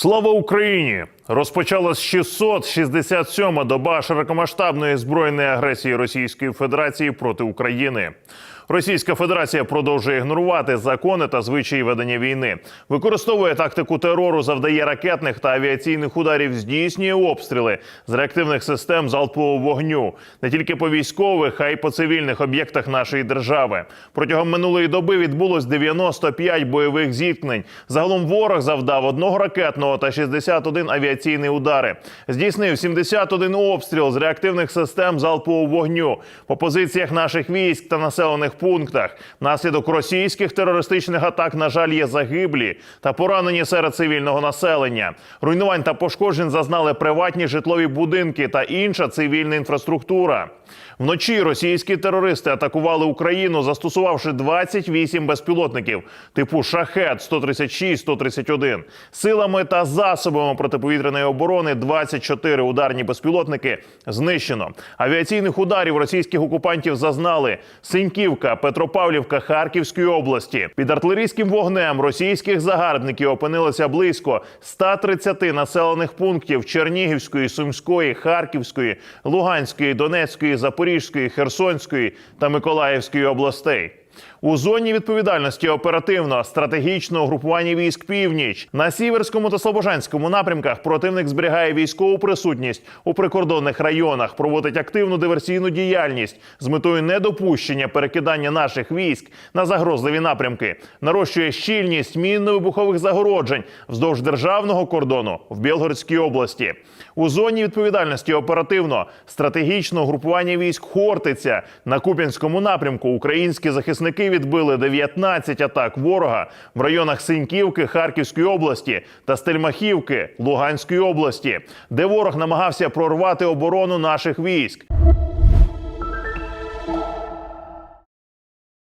Слава Україні! Розпочалась 667-ма доба широкомасштабної збройної агресії Російської Федерації проти України. Російська Федерація продовжує ігнорувати закони та звичаї ведення війни, використовує тактику терору, завдає ракетних та авіаційних ударів, здійснює обстріли з реактивних систем залпового вогню не тільки по військових, а й по цивільних об'єктах нашої держави. Протягом минулої доби відбулось 95 бойових зіткнень. Загалом ворог завдав одного ракетного та 61 авіаційний удари. Здійснив 71 обстріл з реактивних систем залпового вогню по позиціях наших військ та населених пунктах. Внаслідок російських терористичних атак, на жаль, є загиблі та поранені серед цивільного населення. Руйнувань та пошкоджень зазнали приватні житлові будинки та інша цивільна інфраструктура. Вночі російські терористи атакували Україну, застосувавши 28 безпілотників типу шахет 136-131. Силами та засобами протиповітряної оборони 24 ударні безпілотники знищено. Авіаційних ударів російських окупантів зазнали Синьківка, Петропавлівка Харківської області. Під артилерійським вогнем російських загарбників опинилося близько 130 населених пунктів Чернігівської, Сумської, Харківської, Луганської, Донецької, Запорізької, Херсонської та Миколаївської областей. У зоні відповідальності оперативно стратегічного групування військ північ на сіверському та слобожанському напрямках противник зберігає військову присутність у прикордонних районах, проводить активну диверсійну діяльність з метою недопущення перекидання наших військ на загрозливі напрямки, нарощує щільність мінно-вибухових загороджень вздовж державного кордону в Білгородській області. У зоні відповідальності оперативно стратегічного групування військ Хортиця на Куп'янському напрямку. Українські захисники відбили 19 атак ворога в районах Синьківки Харківської області та Стельмахівки Луганської області, де ворог намагався прорвати оборону наших військ.